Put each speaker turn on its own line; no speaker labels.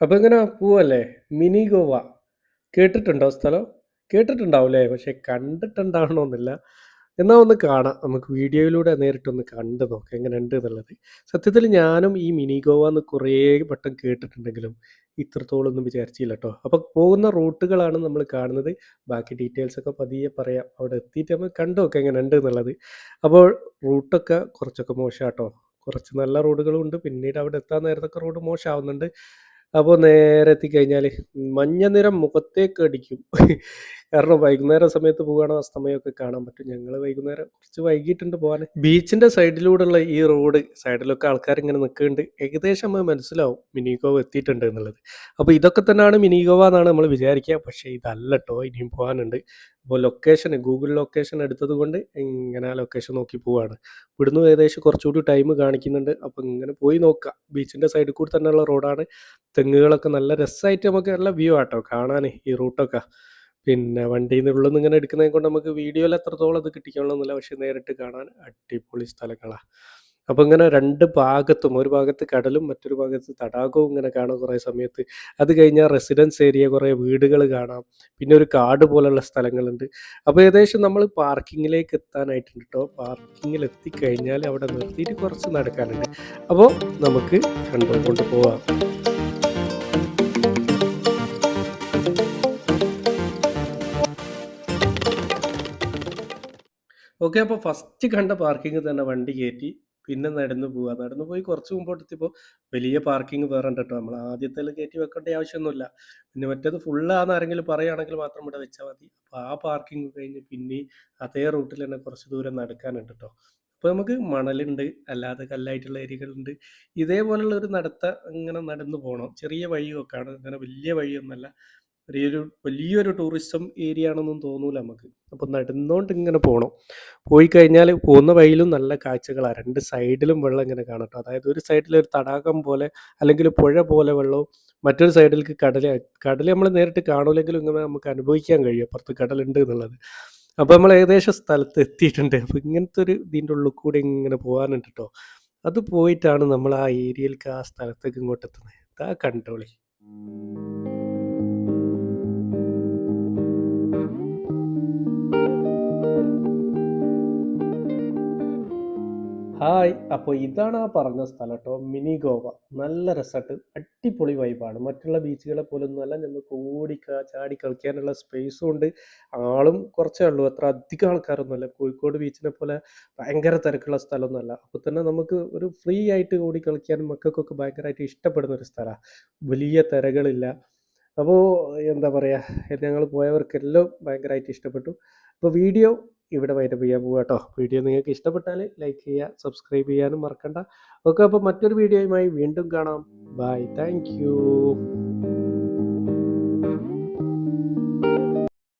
അപ്പൊ ഇങ്ങനെ പോവല്ലേ? മിനി ഗോവ. കേട്ടിട്ടുണ്ടോ സ്ഥലം? കേട്ടിട്ടുണ്ടാവൂലേ? പക്ഷെ കണ്ടിട്ടുണ്ടാവണമെന്നില്ല എന്നാൽ ഒന്ന് കാണാം. നമുക്ക് വീഡിയോയിലൂടെ നേരിട്ടൊന്ന് കണ്ടു നോക്കാം. എങ്ങനെയുണ്ട് എന്നുള്ളത്. സത്യത്തിൽ ഞാനും ഈ മിനി ഗോവ എന്ന് കുറേ വട്ടം കേട്ടിട്ടുണ്ടെങ്കിലും ഇത്രത്തോളം ഒന്നും വിചാരിച്ചില്ല കേട്ടോ. അപ്പോൾ പോകുന്ന റൂട്ടുകളാണ് നമ്മൾ കാണുന്നത്. ബാക്കി ഡീറ്റെയിൽസ് ഒക്കെ പതിയെ പറയാം. അവിടെ എത്തിയിട്ട് നമ്മൾ കണ്ടു നോക്കാം എങ്ങനെയുണ്ട് എന്നുള്ളത്. അപ്പോൾ റൂട്ടൊക്കെ കുറച്ചൊക്കെ മോശമാട്ടോ കുറച്ച് നല്ല റോഡുകളും ഉണ്ട് പിന്നീട് അവിടെ എത്താൻ നേരത്തൊക്കെ റോഡ് മോശമാവുന്നുണ്ട്. അപ്പോൾ നേരെ എത്തിക്കഴിഞ്ഞാൽ മഞ്ഞ നിറം മുഖത്തേക്ക് അടിക്കും. കാരണം വൈകുന്നേരം സമയത്ത് പോവുകയാണെങ്കിൽ അസ്തമയമൊക്കെ കാണാൻ പറ്റും. ഞങ്ങൾ വൈകുന്നേരം കുറച്ച് വൈകിട്ടുണ്ട് പോകാൻ ബീച്ചിന്റെ സൈഡിലൂടെയുള്ള ഈ റോഡ് സൈഡിലൊക്കെ ആൾക്കാർ ഇങ്ങനെ നിൽക്കുന്നുണ്ട്. ഏകദേശം നമ്മൾ മനസ്സിലാവും മിനി ഗോവ എത്തിയിട്ടുണ്ട് എന്നുള്ളത്. അപ്പോൾ ഇതൊക്കെ തന്നെയാണ് മിനി ഗോവ എന്നാണ് നമ്മൾ വിചാരിക്കുക. പക്ഷേ ഇതല്ല കേട്ടോ. ഇനിയും പോകാനുണ്ട് അപ്പോൾ ലൊക്കേഷൻ ഗൂഗിൾ ലൊക്കേഷൻ എടുത്തത് കൊണ്ട് ഇങ്ങനെ ലൊക്കേഷൻ നോക്കി പോവാണ്. ഇവിടുന്ന് ഏകദേശം കുറച്ചുകൂടി ടൈം കാണിക്കുന്നുണ്ട്. അപ്പോൾ ഇങ്ങനെ പോയി നോക്കാം. ബീച്ചിന്റെ സൈഡിൽ കൂടി തന്നെയുള്ള റോഡാണ് തെങ്ങുകളൊക്കെ നല്ല രസമായിട്ട് നമുക്ക് നല്ല വ്യൂ ആട്ടോ കാണാൻ ഈ റൂട്ടൊക്കെ പിന്നെ വണ്ടിയിൽ നിന്ന് ഉള്ളിൽ നിന്ന് ഇങ്ങനെ എടുക്കുന്നത് കൊണ്ട് നമുക്ക് വീഡിയോയിൽ എത്രത്തോളം അത് കിട്ടിക്കണമെന്നില്ല പക്ഷെ നേരിട്ട് കാണാൻ അടിപൊളി സ്ഥലങ്ങളാണ് അപ്പോൾ ഇങ്ങനെ രണ്ട് ഭാഗത്തും ഒരു ഭാഗത്ത് കടലും മറ്റൊരു ഭാഗത്ത് തടാകവും ഇങ്ങനെ കാണാം കുറേ സമയത്ത്. അത് കഴിഞ്ഞാൽ റെസിഡൻസ് ഏരിയ കുറേ വീടുകൾ കാണാം. പിന്നെ ഒരു കാട് പോലുള്ള സ്ഥലങ്ങളുണ്ട്. അപ്പോൾ ഏകദേശം നമ്മൾ പാർക്കിങ്ങിലേക്ക് എത്താനായിട്ടുണ്ട് കേട്ടോ പാർക്കിങ്ങിൽ എത്തിക്കഴിഞ്ഞാൽ അവിടെ നിർത്തിയിട്ട് കുറച്ച് നടക്കാനുണ്ട്. അപ്പോൾ നമുക്ക് കണ്ടുകൊണ്ട് പോവാം ഓക്കെ അപ്പോൾ ഫസ്റ്റ് കണ്ട പാർക്കിംഗ് തന്നെ വണ്ടി കയറ്റി പിന്നെ നടന്നു പോവുക നടന്നു പോയി കുറച്ച് മുമ്പോട്ട് എത്തിയപ്പോൾ വലിയ പാർക്കിംഗ് വേറെ കേട്ടോ നമ്മൾ ആദ്യത്തെ കയറ്റി വെക്കേണ്ട ആവശ്യമൊന്നുമില്ല. പിന്നെ മറ്റേത് ഫുള്ളാന്ന് ആരെങ്കിലും പറയുകയാണെങ്കിൽ മാത്രം ഇവിടെ വെച്ചാൽ മതി. അപ്പോൾ ആ പാർക്കിംഗ് കഴിഞ്ഞ് പിന്നെ അതേ റൂട്ടിൽ തന്നെ കുറച്ച് ദൂരം നടക്കാനുണ്ട് കേട്ടോ അപ്പോൾ നമുക്ക് മണലുണ്ട് അല്ലാതെ കല്ലായിട്ടുള്ള ഏരിയകളുണ്ട്. ഇതേപോലുള്ള ഒരു നടത്ത ഇങ്ങനെ നടന്നു പോകണം ചെറിയ വഴിയൊക്കെയാണ് അങ്ങനെ വലിയ വഴിയൊന്നുമല്ല. ചെറിയൊരു വലിയൊരു ടൂറിസം ഏരിയ ആണെന്നും തോന്നൂല നമുക്ക്. അപ്പോൾ നടന്നുകൊണ്ട് ഇങ്ങനെ പോകണം പോയി കഴിഞ്ഞാൽ പോകുന്ന വഴിയിലും നല്ല കാഴ്ചകളാണ് രണ്ട് സൈഡിലും വെള്ളം ഇങ്ങനെ കാണട്ടോ അതായത് ഒരു സൈഡിൽ ഒരു തടാകം പോലെ അല്ലെങ്കിൽ പുഴ പോലെ വെള്ളവും മറ്റൊരു സൈഡിലേക്ക് കടൽ കടൽ നമ്മൾ നേരിട്ട് കാണൂലെങ്കിലും ഇങ്ങനെ നമുക്ക് അനുഭവിക്കാൻ കഴിയും. അപ്പുറത്ത് കടലുണ്ട് എന്നുള്ളത്. അപ്പോൾ നമ്മൾ ഏകദേശം സ്ഥലത്ത് എത്തിയിട്ടുണ്ട്. അപ്പോൾ ഇങ്ങനത്തെ ഒരു ഇതിന്റെ ഉള്ളിൽ കൂടി ഇങ്ങനെ പോകാനുണ്ട് കേട്ടോ അത് പോയിട്ടാണ് നമ്മൾ ആ ഏരിയയിലേക്ക് ആ സ്ഥലത്തേക്ക് ഇങ്ങോട്ട് എത്തുന്നത് ഇതാ കണ്ടോളി. ഹായ്. അപ്പോൾ ഇതാണ് ആ പറഞ്ഞ സ്ഥലം കേട്ടോ മിനി ഗോവ നല്ല രസമായിട്ട് അടിപൊളി വൈബാണ് മറ്റുള്ള ബീച്ചുകളെ പോലെ അല്ല. നമുക്ക് ഓടിക്ക ക- ചാടി കളിക്കാനുള്ള സ്പേസും ഉണ്ട്. ആളും കുറച്ചേ ഉള്ളൂ. അത്ര അധികം ആൾക്കാരൊന്നുമല്ല കോഴിക്കോട് ബീച്ചിനെ പോലെ ഭയങ്കര തിരക്കുള്ള സ്ഥലമൊന്നുമല്ല അപ്പോൾ തന്നെ നമുക്ക് ഒരു ഫ്രീ ആയിട്ട് ഓടി കളിക്കാനും മക്കൾക്കൊക്കെ ഭയങ്കരമായിട്ട് ഇഷ്ടപ്പെടുന്ന ഒരു സ്ഥലമാണ് വലിയ തിരകളില്ല. അപ്പോൾ എന്താ പറയുക ഞങ്ങൾ പോയവർക്കെല്ലാം ഭയങ്കരമായിട്ട് ഇഷ്ടപ്പെട്ടു. അപ്പോൾ വീഡിയോ ഇവിടെ വൈൻഡപ്പ് ചെയ്യാൻ പോവുക കേട്ടോ. വീഡിയോ നിങ്ങൾക്ക് ഇഷ്ടപ്പെട്ടാൽ ലൈക്ക് ചെയ്യുക സബ്സ്ക്രൈബ് ചെയ്യാനും മറക്കണ്ട. ഓക്കെ അപ്പോൾ മറ്റൊരു വീഡിയോയുമായി വീണ്ടും കാണാം. Bye thank